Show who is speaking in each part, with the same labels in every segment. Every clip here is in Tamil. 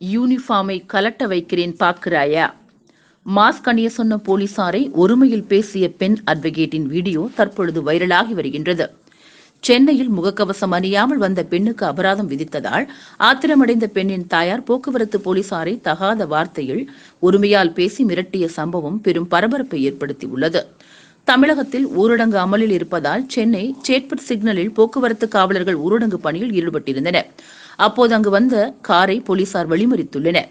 Speaker 1: யூனிஃபார்மை கலட்ட வைக்கிறேன் பார்க்கிறாயா? மாஸ்க் அணிய சொன்ன போலீசாரை ஒருமையில் பேசிய பெண் அட்வொகேட்டின் வீடியோ தற்பொழுது வைரலாகி வருகின்றது. சென்னையில் முகக்கவசம் அணியாமல் வந்த பெண்ணுக்கு அபராதம் விதித்ததால் ஆத்திரமடைந்த பெண்ணின் தாயார் போக்குவரத்து போலீசாரை தகாத வார்த்தையில் ஒருமையால் பேசி மிரட்டிய சம்பவம் பெரும் பரபரப்பை ஏற்படுத்தியுள்ளது. தமிழகத்தில் ஊரடங்கு அமலில் இருப்பதால் சென்னை சேட்பட் சிக்னலில் போக்குவரத்து காவலர்கள் ஊரடங்கு பணியில் ஈடுபட்டிருந்தனர். அப்போது அங்கு வந்த காரை போலீசார் வழிமறித்துள்ளனர்.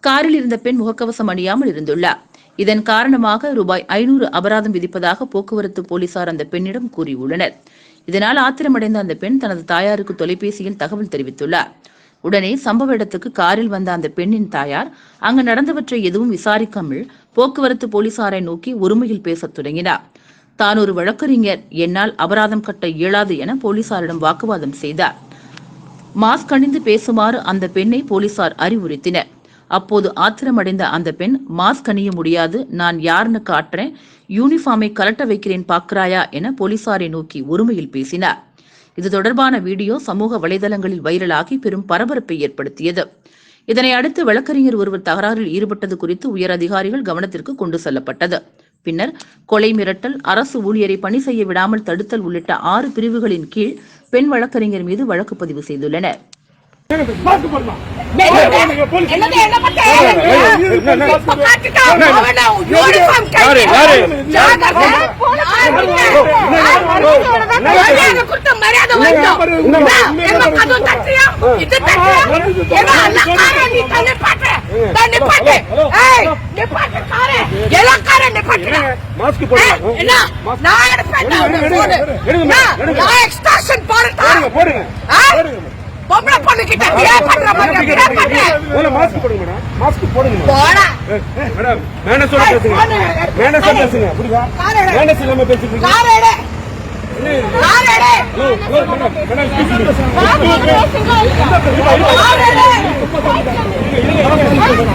Speaker 1: காரில் இருந்த பெண் முகக்கவசம் அணியாமல் இருந்துள்ளார். இதன் காரணமாக ரூபாய் ஐநூறு அபராதம் விதிப்பதாக போக்குவரத்து போலீசார் அந்த பெண்ணிடம் கூறியுள்ளனர். இதனால் ஆத்திரமடைந்த அந்த பெண் தனது தாயாருக்கு தொலைபேசியில் தகவல் தெரிவித்துள்ளார். உடனே சம்பவ இடத்துக்கு காரில் வந்த அந்த பெண்ணின் தாயார் அங்கு நடந்தவற்றை எதுவும் விசாரிக்காமல் போக்குவரத்து போலீசாரை நோக்கி ஒருமையில் பேசத் தொடங்கினார். தான் ஒரு வழக்கறிஞர். என்னால் அபராதம் கட்ட இயலாது என போலீசாரிடம் வாக்குவாதம் செய்தார். மாஸ்க் அணிந்து பேசுமாறு அந்த பெண்ணை போலீசார் அறிவுறுத்தினர். அப்போது ஆத்திரமடைந்த அந்த பெண் மாஸ்க் அணிய முடியாது நான் யாருன்னு காட்டுறேன் யூனிஃபார்மை கலட்ட வைக்கிறேன் பாக்குறாயா? என போலீசாரை நோக்கி ஒருமையில் பேசினார். இது தொடர்பான வீடியோ சமூக வலைதளங்களில் வைரலாகி பெரும் பரபரப்பை ஏற்படுத்தியது. இதனை அடுத்து வழக்கறிஞர் ஒருவர் தகராறில் ஈடுபட்டது குறித்து உயர் அதிகாரிகள் கவனத்திற்கு கொண்டு செல்லப்பட்டது. பின்னர் கொலை மிரட்டல் அரசு ஊழியரை பணி செய்ய விடாமல் தடுத்தல் உள்ளிட்ட ஆறு பிரிவுகளின் கீழ் பெண் வழக்கறிஞர் மீது வழக்கு பதிவு செய்துள்ளனர்
Speaker 2: மாஸ்க் போடலாம்
Speaker 3: என்னது என்ன பண்ற? இப்ப காட்டுட்டான். அவன uniform
Speaker 2: யாரு,
Speaker 3: கையில.
Speaker 2: யாரு?
Speaker 3: ஜாகிரதை. மரியாதை கொடுத்த மரியாதை வேண்டும். நான் என்ன கதவு தட்டியா? இது தட்டியா? ஏன்னா அந்த காரை நீ தள்ளி பாட்டு. தள்ளி பாட்டு. ஏய், நிப்பாட்டு காரை. எல்லா காரை நிப்பாட்டுடா.
Speaker 2: மாஸ்க்
Speaker 3: என்ன? நான் எடுப்பேன் நான் போறதா?
Speaker 2: போடுங்க போடுங்க? போடுங்க
Speaker 3: பொம்பளை பொண்ணுகிட்ட பிஹே பண்ற மாதிரி பிஹே பண்ற.
Speaker 2: முதல்ல மாஸ்க் போடுங்க மேடம் மாஸ்க் போடுங்க மேடம்.
Speaker 3: போடா.
Speaker 2: மேடம் மேனஸோட
Speaker 3: ஏய்,
Speaker 2: பேசுங்க
Speaker 3: போடுங்க.
Speaker 2: மேனஸோட பேசுங்க புரியுதா
Speaker 3: காரை. காரை எடு. காரை எடு.
Speaker 2: மேடம், மேடம், பேசுங்க.
Speaker 3: காரை எடு.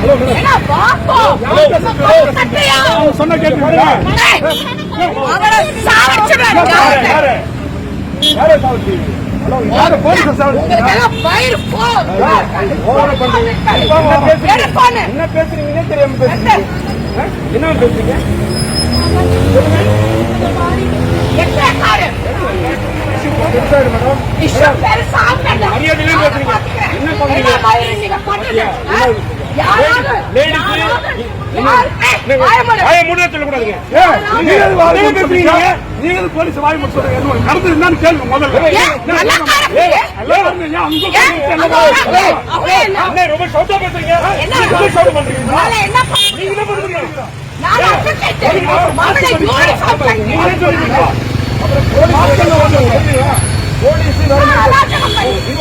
Speaker 3: பாப்போ?
Speaker 2: சொன்னா பண்றீங்க. என்ன பேசுறீங்கன்னே தெரியாம பேசுறீங்க? என்ன பேசுறீங்க மேடம்
Speaker 3: வாயை மூடு.
Speaker 2: வாய முடிய சொல்லக்கூடாதுங்க நீங்க போலீஸ் வாய் மட்டும் சொல்றீங்க நடந்தது என்னன்னு கேளுங்க முதல்ல ரொம்ப சவுண்டா பேசுறீங்க ரொம்ப சவுண்ட் பண்றீங்க போலீஸ்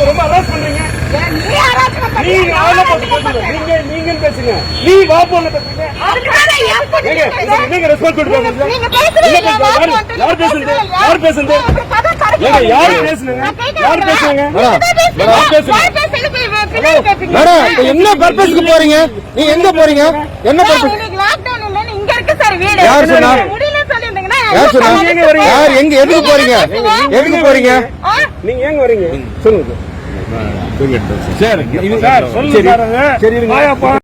Speaker 2: ரொம்ப அரெஸ்ட் பண்றீங்க
Speaker 3: நீ?
Speaker 2: நீங்க பேசுங்க. நீங்க நீங்க பேசுங்க நீ வா போல
Speaker 3: ஏன்
Speaker 2: நீங்க நீங்க
Speaker 3: பேசுறீங்க,
Speaker 2: யாரு- பேசுறது? யார் ஏங்க, யார். பேசுனீங்க? யார். யார்
Speaker 4: என்ன பர்பஸ்க்கு போறீங்க நீங்க எங்க போறீங்க என்ன பர்பஸ்
Speaker 3: இன்னைக்கு lockdown இல்லைன்னு இங்க இருக்கு சார் வீடு.
Speaker 4: யார் சொன்னா?
Speaker 3: முடியல சொல்லியிருந்தீங்கன்னா
Speaker 4: யார் சொன்னா
Speaker 2: எங்க?
Speaker 4: யார் எங்க எதுக்கு
Speaker 3: நீங்க
Speaker 4: போறீங்க. எதுக்கு போறீங்க?
Speaker 2: நீங்க ஏங்க வரீங்க சொல்லுங்க
Speaker 4: சரி
Speaker 2: சார் சொல்லுங்க சார்.